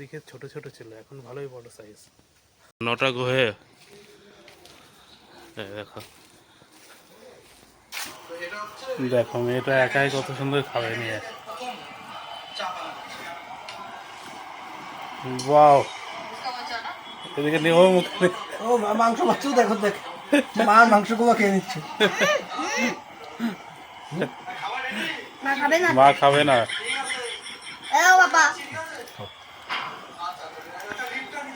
দিকে ছোট ছোট ছিল এখন ভালোই বড় সাইজ নটা গোহে। দেখো। দেখো মেয়েটা একাই কত সুন্দর খাবে নিয়ে বাও এদিকে নেও মুখে ও মা- মাংস মাছ দেখো দেখ। মার মাংসগুলো খেয়ে নিচ্ছে। মা খাবে না মা খাবে না এ ও বাবা হুম ভয় নিয়ে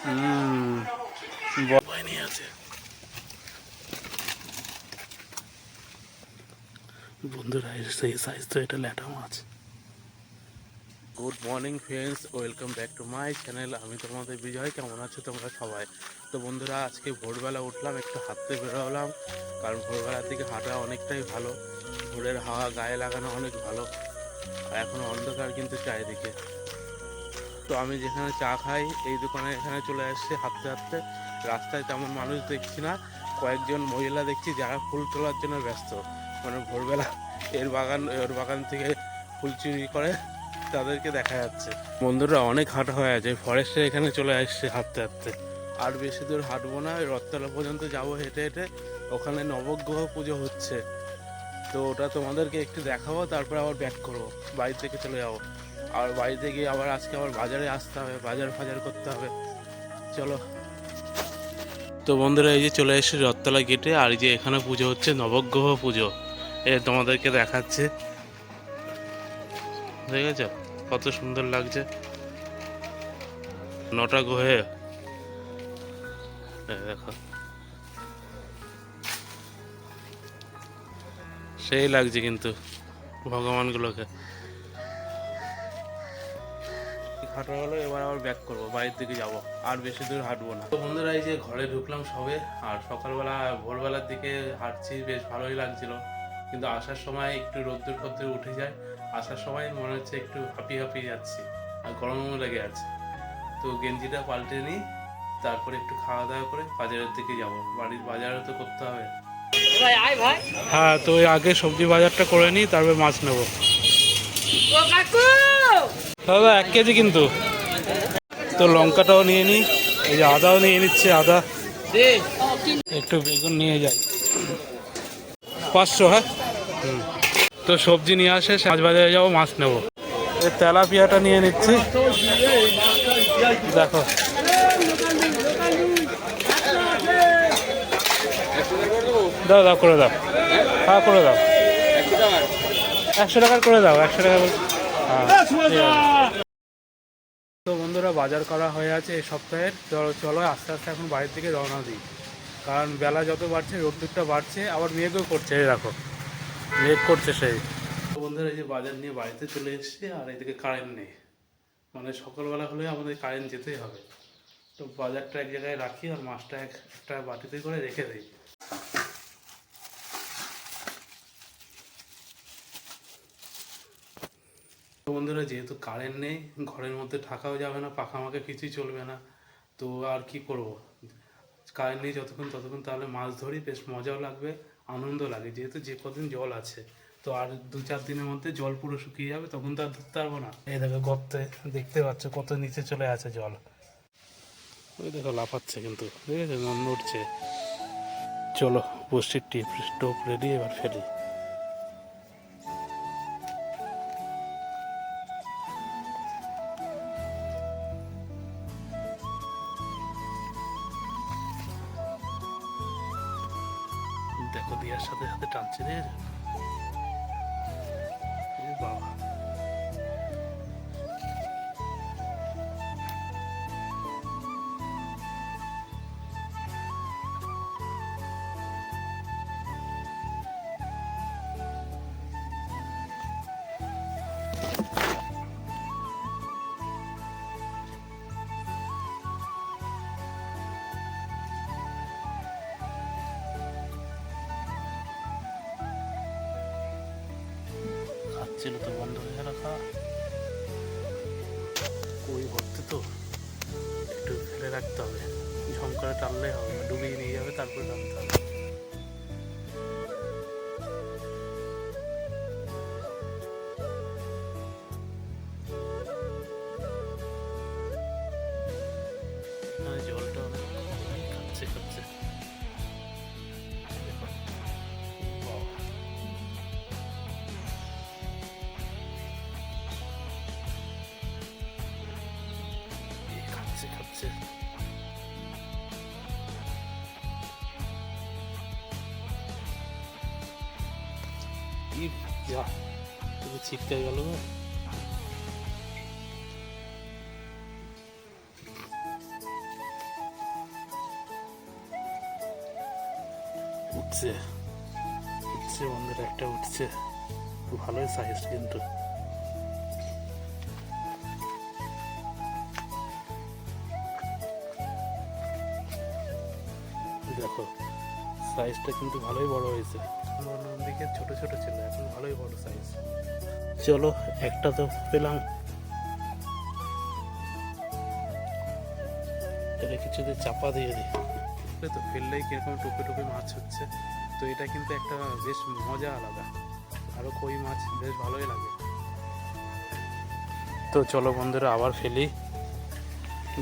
বন্ধুরা সাইজ তো এটা good morning friends welcome back to my channel আমি তোমাদের বিজয়। কেমন আছো তোমরা সবাই? তো বন্ধুরা, আজকে ভোরবেলা উঠলাম, একটু হাঁটতে বেরোলাম। কারণ ভোরবেলার দিকে হাঁটা অনেকটাই ভালো। ভোরের হাওয়া গায়ে লাগানো অনেক ভালো। এখন অন্ধকার কিন্তু চারিদিকে। তো আমি যেখানে চা খাই, এই দোকানে এখানে চলে আসছে হাঁটতে হাঁটতে। রাস্তায় তেমন মানুষ দেখছি না, কয়েকজন মহিলা দেখছি যারা ফুল তোলার জন্য ব্যস্ত। মানে ভোরবেলা এর বাগান ওর বাগান থেকে ফুল চুরি করে তাদেরকে দেখা যাচ্ছে। বন্ধুরা, অনেক হাঁটা হয়ে আছে ফরেস্টে এখানে চলে আসছে হাঁটতে হাঁটতে। আর বেশি দূর হাঁটবো না রথতলা পর্যন্ত যাব হেঁটে হেঁটে। ওখানে নবগ্রহ পুজো হচ্ছে। তো ওটা তোমাদেরকে একটু দেখাবো, তারপর আবার ব্যাক করব। বাড়ি থেকে চলে যাব। আর বাড়িতে গিয়ে আবার আজকে আবার বাজারে আসতে হবে, বাজার ফাজার করতে হবে। চলো। তো বন্ধুরা, এই যে চলে এসেছে রথতলা গেটে আর এই যে এখানে পুজো হচ্ছে নবগ্রহ পুজো। এ তোমাদেরকে দেখাচ্ছে। দেখেছ? কত সুন্দর লাগছে। নটা গ্রহে। দেখো। সেই লাগছে কিন্তু ভগবানগুলোকে। হাঁটা হলো এবার আবার ব্যাক করব বাড়ির দিকে যাব আর বেশি দূর হাঁটবো না। তো বন্ধুরা এই যে ঘরে ঢুকলাম সবে আর সকালবেলা ভোরবেলার দিকে হাঁটছি বেশ ভালোই লাগছিল। কিন্তু আসার সময় একটু রোদ্দুর ফদ্দুর উঠে যায় আসার সময় মনে হচ্ছে একটু হাঁপিয়ে হাঁপিয়ে যাচ্ছি আর গরমও লেগে আছে। তো গেঞ্জিটা পাল্টে নিই তারপরে একটু খাওয়া দাওয়া করে বাজারের দিকে যাব। বাড়ির বাজারও তো করতে হবে। হ্যাঁ তো ওই আগে সবজি বাজারটা করে নিই তারপরে মাছ নেব। দাদা, এক কেজি কিন্তু। তো লঙ্কাটাও নিয়ে নিই এই যে আদাও নিয়ে নিচ্ছে, আদা। একটু বেগুন নিয়ে যাই। পাঁচশো হ্যাঁ? তো সবজি নিয়ে আসে মাছ বাজারে যাব, মাছ নেব। এই তেলাপিয়াটা নিয়ে নিচ্ছি। দেখো। দাও দাও, করে দাও। হ্যাঁ করে দাও। একশো টাকার করে দাও, একশো টাকা। তো বন্ধুরা বাজার করা হয়ে আছে এই সপ্তাহের। চলো চলো আস্তে আস্তে এখন বাড়ির দিকে রওনা দিই। কারণ বেলা যত বাড়ছে রোদ্দুরটা বাড়ছে আবার মেঘও করছে এই দেখো। মেঘ করছে সেই। তো বন্ধুরা এই যে বাজার নিয়ে বাড়িতে চলে এসেছি আর এদিকে কারেন্ট নেই। মানে সকালবেলা হলে আমাদের কারেন্ট যেতেই হবে। তো বাজারটা এক জায়গায় রাখি আর মাছটা একটা বাটিতে করে রেখে দিই। বন্ধুরা, যেহেতু কারেন্ট নেই, ঘরের মধ্যে থাকাও যাবে না, পাখা মাখা কিছুই চলবে না, তো আর কি করব? কারেন্ট নেই যতক্ষণ ততক্ষণ, তাহলে মাছ ধরি, বেশ মজাও লাগবে আনন্দ লাগে, যেহেতু যে কদিন জল আছে, তো আর দু চার দিনের মধ্যে জল পুরো শুকিয়ে যাবে, তখন তো আর ধরতে পারব না। এই দেখো গর্তে, দেখতে পাচ্ছ কত নিচে চলে আছে জল। ওই দেখো লাফাচ্ছে কিন্তু ঠিক দেখেছ নড়ছে চলো, বসির টিপ, টোপ রেডি এবার ফেলি। দেখো দিয়ার সাথে সাথে টানছে রে বাবা। ছিল তো বন্ধ হয়ে গেল তা কই ভর্তি তো একটু ফেলে রাখতে হবে ঝমকারে টানলে হবে ডুবিয়ে নিয়ে যাবে তারপরে টানতে হবে জলটা খাচ্ছে খাচ্ছে যা, তুমি ছিটকে গেল উঠছে উঠছে বন্ধুরা একটা উঠছে। ভালোই সাইজ কিন্তু। দেখো, সাইজটা কিন্তু ভালোই বড় হয়েছে। দিকে ছোট ছোট ছিল এখন ভালোই বড় সাইজ চলো একটা তো পেলাম। এটা কিছুতে চাপা দিয়ে দিই। এই তো ফেললেই কীরকম টুপে টুপে মাছ হচ্ছে। তো এটা কিন্তু একটা বেশ মজা আলাদা। আরও কই মাছ বেশ ভালোই লাগে। তো চলো বন্ধুরা আবার ফেলি।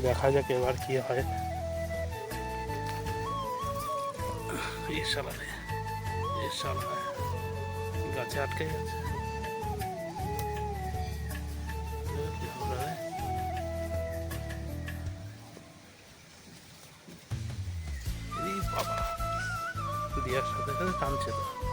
দেখা যাক এবার কি হয়। এ শালা রে এ গাছে আটকে গেছে। বাবা দিয়ার সাথে সাথে টানছে তো।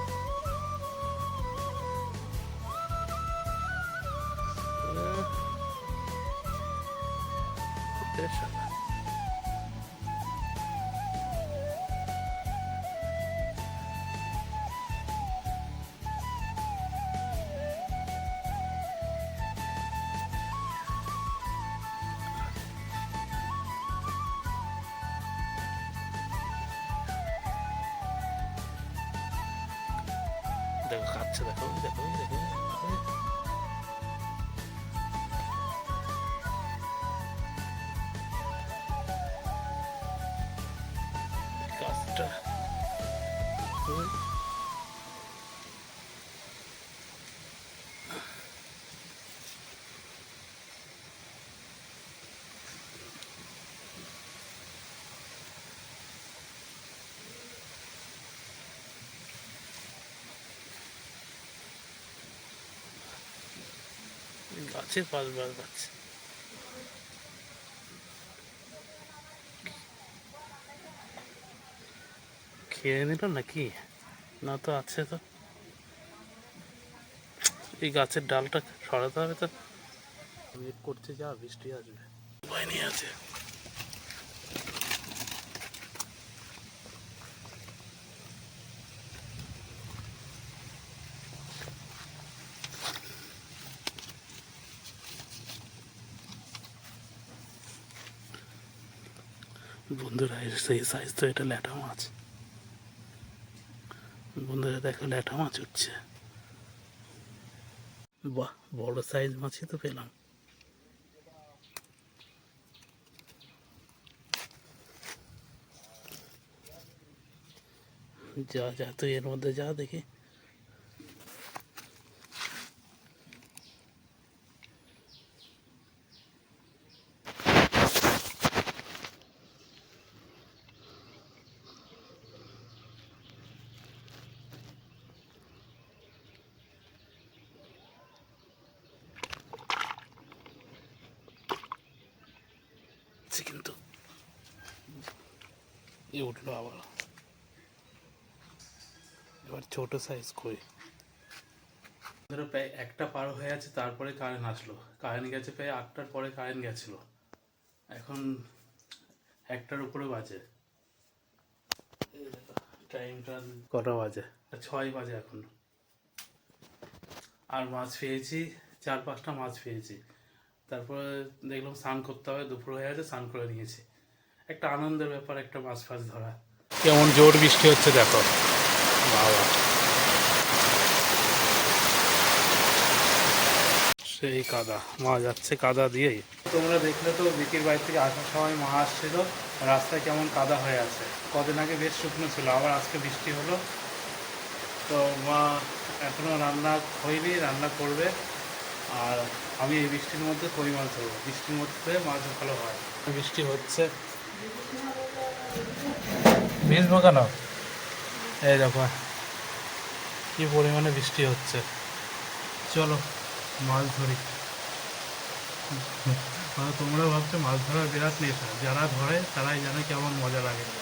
দেখো খাচ্ছে দেখো দেখো দেখো কাজটা হুম। গাছের পাঁচবার বার গাছ খেয়ে নিল নাকি? না তো আছে তো। এই গাছের ডালটা সরাতে হবে তো। করছে যা বৃষ্টি আসবে। উপায় নেই আছে। বন্ধুরা সেই সাইজ তো এটা ল্যাটা মাছ। বন্ধুরা, দেখো ল্যাটা মাছ উঠছে। বাহ, বড় সাইজ মাছই তো পেলাম। যা যা, তুই এর মধ্যে যা দেখি আছে কিন্তু এ উঠল আবার এবার ছোট সাইজ কই ধরো প্রায় একটা পার হয়ে আছে তারপরে কারেন্ট আসলো। কারেন্ট গেছে প্রায় আটটার পরে কারেন্ট গেছিল। এখন একটার উপরে বাজে। টাইমটা কটা বাজে? ছয় বাজে এখন। আর মাছ পেয়েছি চার পাঁচটা মাছ পেয়েছি। তারপরে দেখলাম স্নান করতে হবে দুপুর হয়ে গেছে স্নান করে নিয়েছি। একটা আনন্দের ব্যাপার একটা মাছ ফাছ ধরা। কেমন জোর বৃষ্টি হচ্ছে দেখো। বাবা সেই কাদা মা যাচ্ছে কাদা দিয়েই। তোমরা দেখলে তো বিকির বাড়ি থেকে আসার সময় মা আসছিল রাস্তায় কেমন কাদা হয়ে আছে। কদিন আগে বেশ শুকনো ছিল আবার আজকে বৃষ্টি হলো। তো মা এখনও রান্না হয়নি রান্না করবে। আর আমি এই বৃষ্টির মধ্যে কই মাছ ধরবো? বৃষ্টির মধ্যে মাছ ভালো হয়। বৃষ্টি হচ্ছে। ভিজবো কেন এই দেখো, কি পরিমাণে বৃষ্টি হচ্ছে। চলো, মাছ ধরি। মানে তোমরা ভাবছ মাছ ধরার বিরাট নেশা। যারা ধরে, তারাই জানে কেমন মজা লাগে।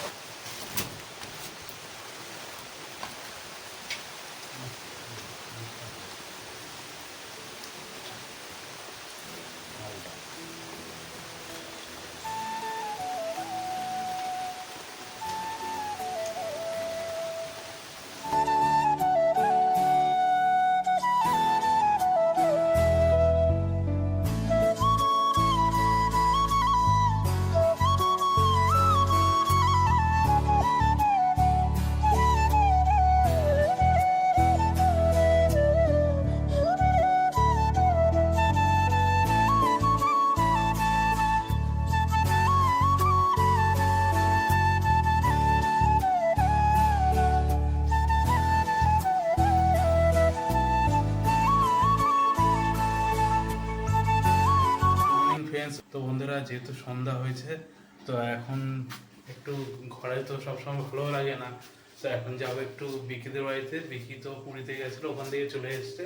যেহেতু সন্ধ্যা হয়েছে, তো এখন একটু ঘরে তো সবসময় ভালো লাগে না। তো এখন যাব একটু বিকিদের বাড়িতে, বিকি তো পুরীতে গেছিল, ওখান থেকে চলে এসছে।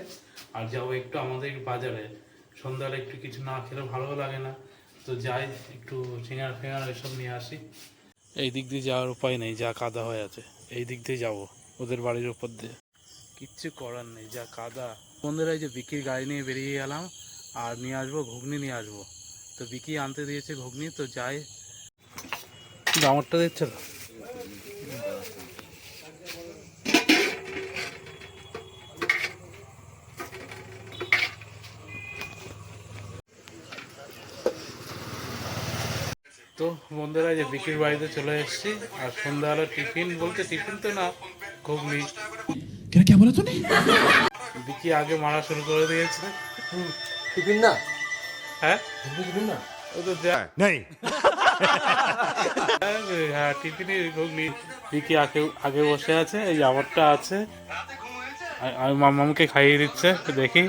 আর যাব একটু আমাদের বাজারে। সন্ধ্যাবেলা একটু কিছু না খেলে ভালো লাগে না। তো যাই, একটু সিঙ্গার ফিঙ্গার এসব নিয়ে আসি। এই দিক দিয়ে যাওয়ার উপায় নেই, যা কাদা হয়ে আছে। এই দিক দিয়ে যাব, ওদের বাড়ির উপর দিয়ে। কিচ্ছু করার নেই, যা কাদা। বন্ধুরা, এই যে বিক্রির গাড়ি নিয়ে বেরিয়ে গেলাম, আর নিয়ে আসব, ঘুগনি নিয়ে আসব। তো বিকি আনতে দিয়েছে ঘুগনি তো যাই। আমারটা দিচ্ছে? তো বন্ধুরা যে বিকির বাড়িতে চলে এসেছি আর সন্ধ্যাবেলা টিফিন বলতে টিফিন তো না ঘুগনি। বিকি আগে মারা শুরু করে দিয়েছে। টিফিন না? হ্যাঁ? ও তো হ্যাঁ। টিফিনে ঘুগনি বিকি আগে আগে বসে আছে এই আমারটা আছে। আর- আর মামাকে খাইয়ে দিচ্ছে দেখি।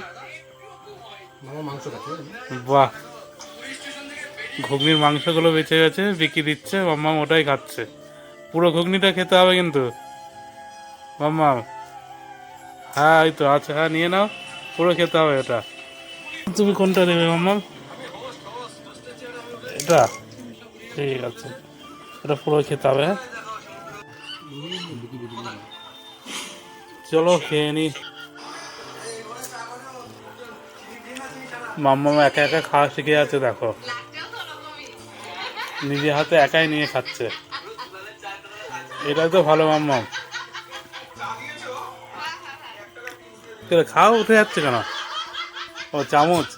বাহ। ঘুগনির মাংসগুলো বেঁচে গেছে বিকি দিচ্ছে মাম্মা ওটাই খাচ্ছে। পুরো ঘুগনিটা খেতে হবে কিন্তু। মাম্মা হ্যাঁ এই তো আচ্ছা হ্যাঁ নিয়ে নাও। পুরো খেতে হবে এটা তুমি কোনটা নেবে মাম্মা এটা ঠিক আছে। এটা পুরো খেতে হবে হ্যাঁ? চলো খেয়ে নি। মাম্মা একা একা খাওয়া শিখে আছে দেখো। নিজে হাতে একাই নিয়ে খাচ্ছে। এটা তো ভালো মাম্মা কেন খাও উঠে যাচ্ছে কেন? ও, চামচ।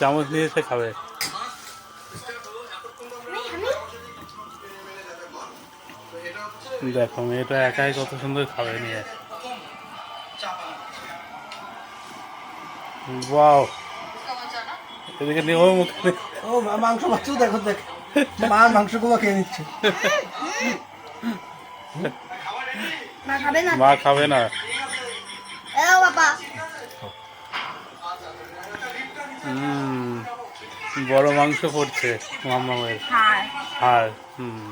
চামচ নিয়ে এসে খাবে। দেখো মেয়েটা একাই কত সুন্দর খাবে নিয়ে বাও এদিকে নিয়ে ও মুখে ও মাংস খাচ্ছে দেখো দেখ। মার মাংসগুলো খেয়ে নিচ্ছে। মা খাবে না? মা খাবে না। এ বাবা। হুম বড় মাংস পড়ছে মামামের। হ্যাঁ। আর হুম।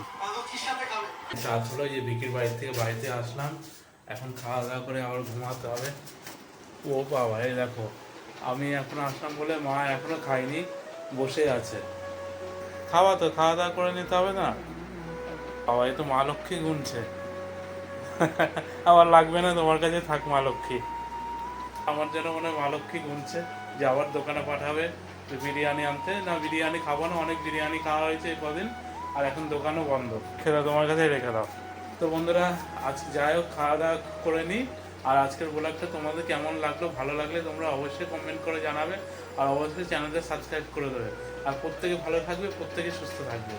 রাত হলো যে বিকির বাড়ি থেকে বাড়িতে আসলাম। এখন খাওয়া দাওয়া করে আবার ঘুমাতে হবে। ও বাবা, এই দেখো, আমি এখন আসলাম বলে মা এখনও খাইনি বসে আছে। খাওয়া তো, খাওয়া দাওয়া করে নিতে হবে না? বাবা, এই তো মা লক্ষ্মী গুনছে। আবার লাগবে না তোমার কাছে? থাক মা লক্ষ্মী। আমার যেন মনে হয় মা লক্ষ্মী গুনছে, যে আবার দোকানে পাঠাবে বিরিয়ানি আনতে। না, বিরিয়ানি খাব না, অনেক বিরিয়ানি খাওয়া হয়েছে এই কদিন। আর এখন দোকানও বন্ধ। খেলা তোমার কাছে রেখে দাও। তো বন্ধুরা, আজ যাই হোক খাওয়া দাওয়া করে নিই আর আজকের ব্লগটা তোমাদের কেমন লাগল, ভালো লাগলে তোমরা অবশ্যই কমেন্ট করে জানাবে। আর অবশ্যই চ্যানেলটা সাবস্ক্রাইব করে দেবে। আর প্রত্যেকে ভালো থাকবে, প্রত্যেকে সুস্থ থাকবে।